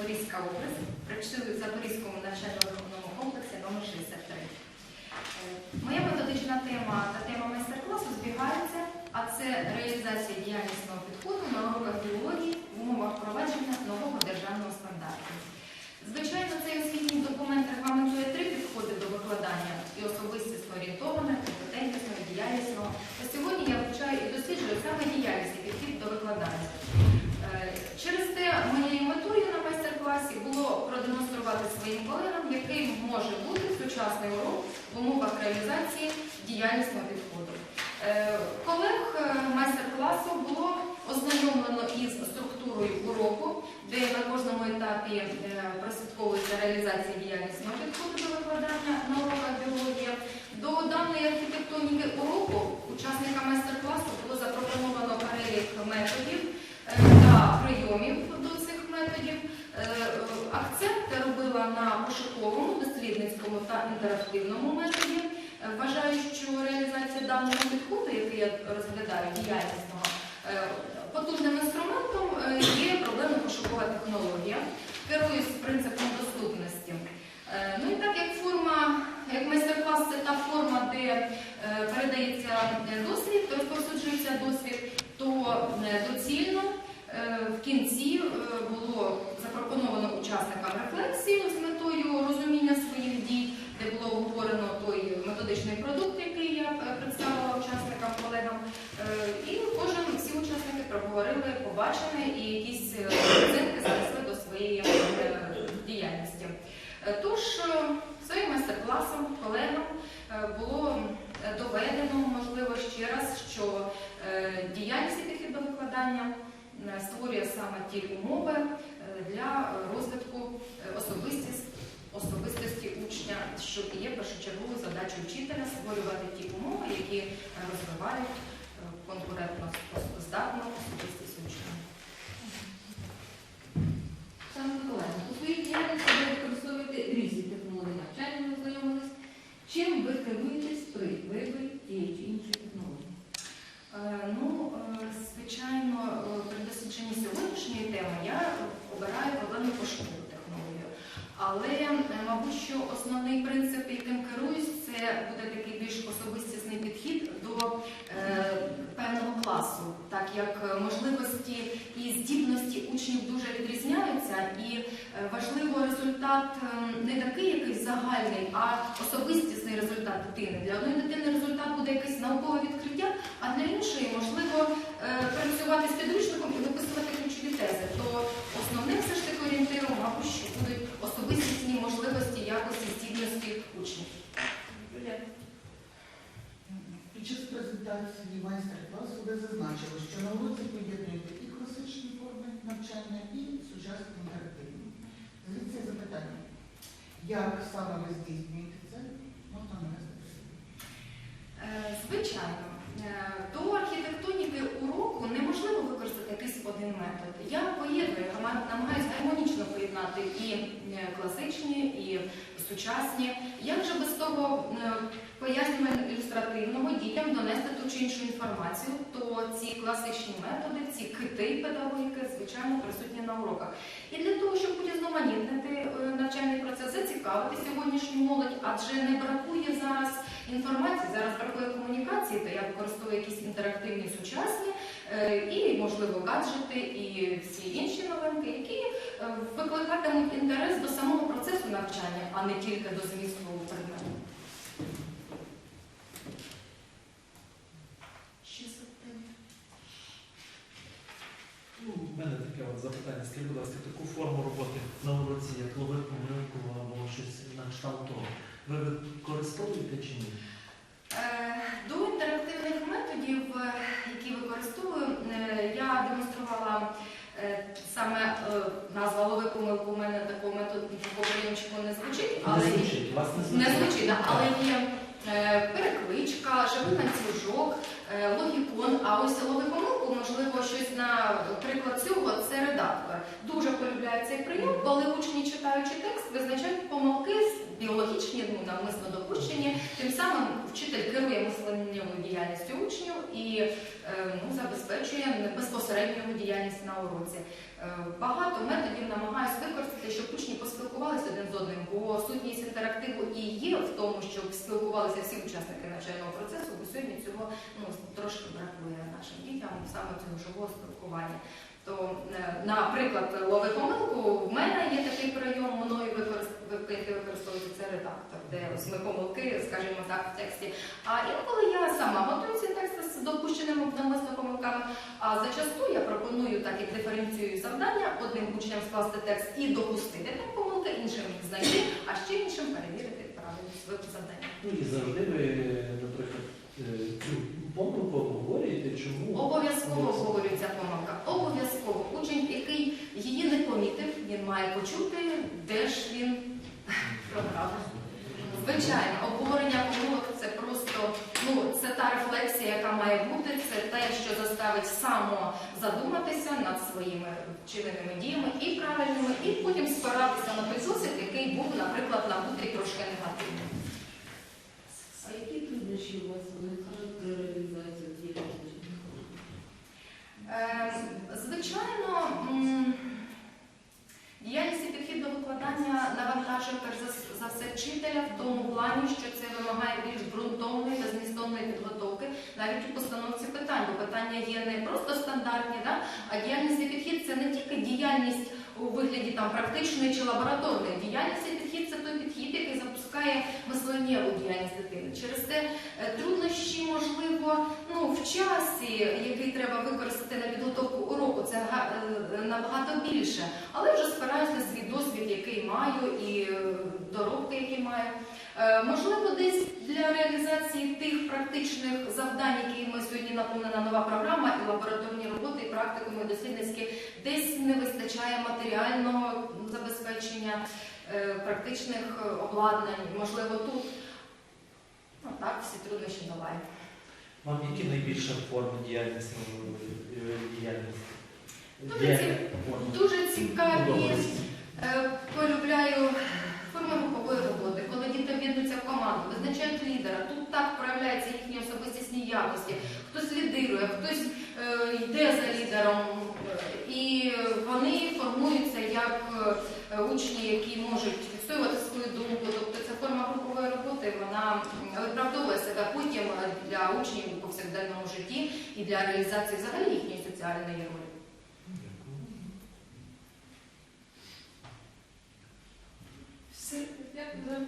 Запорізька область. Працюю в Запорізькому навчально-виховному комплексі номер 63. Е, Моя методична тема та тема майстер-класу збігаються, а це реалізація діяльнісного підходу на уроках біології в умовах провадження нового державного стандарту. Звичайно, цей освітній документ регламентує три підходи до викладання і особистісно орієнтоване, компетентнісно, і діяльнісного. А сьогодні я вивчаю і досліджую саме діяльність і підхід до викладання. Е, Через те моєю метою на майстер-класі було продемонструвати своїм колегам, яким може бути сучасний урок в умовах реалізації діяльнісного підходу. Е, Колег е, майстер-класу було ознайомлено із структурою уроку, де на кожному етапі е, прослідковується реалізація діяльнісного підходу до викладання на уроках біології. До даної архітектоніки уроку учасникам майстер-класу було запропоновано перелік методів е, та прийомів до цих методів. Е, е, Акцент я робила на пошуковому, дослідницькому та інтерактивному методі. Е, Вважаю, що реалізація даного підходу, який я розглядаю, діяльнісного, е, потужним інструментом е, є проблемно-пошукова технологія. Керуюсь принципом доступності. Ну і так як форма, як майстер-клас це та форма, де передається досвід, розповсюджується досвід, то доцільно в кінці було запропоновано учасникам рефлексію з метою розуміння своїх дій, де було обговорено той методичний продукт, який я е, представила учасникам, колегам. Е, І кожен, всі учасники проговорили побачене і якісь е, оцінки занесли до своєї е, діяльності. Е, Тож е, своїм майстер-класом колегам е, було е, доведено, можливо, ще раз, що е, діяльність і підхід до викладання е, створює саме ті умови е, для розвитку е, особистості учня, що є першочерговою задачою вчителя створювати ті умови, які е, розвивають конкурентно здатну особистість учня. Саме Миколаївна, у своїй діяльності ви використовуєте різні технології навчання, ми ознайомились. Чим ви керуєтесь при виборі тієї чи іншої технології? Е, Ну, е, звичайно, е, при дослідженні сьогоднішньої теми я обираю проблемну пошукову технологію. Але, е, мабуть, що основний принцип, яким керуюсь, це буде такий більш особистісний підхід до е, певного класу, так як е, можливості і здібності учнів дуже відрізняються, і е, важливо результат е, не такий якийсь загальний, а особистісний результат дитини. Для одної дитини результат буде якесь наукове відкриття, а для іншої можливо е, працювати з підручником і виписувати ключові тези. То основним все ж таки орієнтиром, мабуть, що будуть особистісні можливості, якості, здібності учнів. Під час презентації майстер-класу ви зазначили, що на уроці поєднуєте і класичні форми навчання, і сучасні інтерактивні. Звідси запитання, як саме ви здійснюєте це? Можна навести. Е, Звичайно, Е, до архітектоніки уроку неможливо використати якийсь один метод. Я поєдную, намагаюся гармонічно поєднати і е, класичні, і сучасні. Як же без того пояснювання ілюстративного дітям донести ту чи іншу інформацію, то ці класичні методи, ці кити педагогіки, звичайно, присутні на уроках. І для того, щоб урізноманітнити е, навчальний процес, зацікавити сьогоднішню молодь, адже не бракує зараз інформації, зараз бракує комунікації, то я використовую якісь інтерактивні сучасні е, і, можливо, гаджети і всі інші новинки, які е, викликатимуть інтерес до самого процесу навчання, а не тільки до змісту предмету. Ще запитання? Ну, У мене таке от ласка, таку форму роботи на уроці, як ловив помилку або щось на кшталт того, ви використовуєте чи ні? Е, До інтерактивних методів, е, які використовую, е, я демонструвала саме назва лови помилку. У мене такого методу такого прийомчику не звучить, але Не звучить, вас не звучить? не звучить, але є е, перекличка, живий ланцюжок, е, логікон. А ось логікомилку, можливо, щось на приклад цього це редактор. Дуже полюбляю цей прийом, коли учні, читаючи текст, визначають помилки біологічні, ну навмисно допущені, вчитель керує мисленнєвою діяльністю учнів і е, ну, забезпечує безпосередню діяльність на уроці. Е, Багато методів намагаюся використати, щоб учні поспілкувалися один з одним, бо сутність інтерактиву і є в тому, щоб спілкувалися всі учасники навчального процесу, бо сьогодні цього ну, трошки бракує нашим дітям саме цього живого спілкування. То, е, наприклад, лови помилку, в мене є такий прийом, мною використовується це редактор, де ось ми помилки, скажімо так, в тексті. А інколи я сама готую ці тексти з допущеними навмисно помилками. А зачасту я пропоную так як диференціюю завдання одним учням скласти текст і допустити там помилки, іншим їх знайти, а ще іншим перевірити правильність завдання. Ну і завжди ви, наприклад, е, цю помилку обговорюєте, чому? Обов'язково обговорюється помилка. Обов'язково учень, який її не помітив, він має почути, де ж він програв. Звичайно, обговорення помилок це просто ну це та рефлексія, яка має бути, це те, що заставить само задуматися над своїми вчиненими діями і правильними, і потім спиратися на той досвід, який був, наприклад, на мудрі трошки негативним. Труднощі у вас виникають при реалізації діяльності? Е, Звичайно, м, діяльність і підхід до викладання навантажує перш за- все вчителя в тому плані, що це вимагає більш ґрунтовної та змістовної підготовки навіть у постановці питань, бо питання є не просто стандартні, да? а діяльність і підхід це не тільки діяльність у вигляді практичної чи лабораторної. Діяльність і підхід це той підхід, який запускає мисленнєву діяльність дитини. Через те е, труднощі, можливо, ну, в часі, який треба використати на підготовку уроку, це е, набагато більше. Але вже спираюсь на свій досвід, який маю, і е, доробки, які маю. Можливо, десь для реалізації тих практичних завдань, які ми сьогодні наповнена нова програма, і лабораторні роботи, і практикуми, дослідницькі, десь не вистачає матеріального забезпечення, практичних е, обладнань. Можливо, тут ну, так, всі труднощі долають. Вам які найбільше форми діяльності е, діяльності? Дуже форм? Дуже цікаві. Е, Полюбляю форми групової роботи, коли діти об'єднуються в команду, визначають лідера. Тут так проявляються їхні особистісні якості. Хтось лідирує, хтось е, йде за лідером, е, і вони формуються як е, учні, які можуть відстоювати свою думку. Тобто ця форма групової роботи вона виправдовує себе потім для учнів у повсякденному житті і для реалізації взагалі їхньої соціальної ролі. Все. Дякую.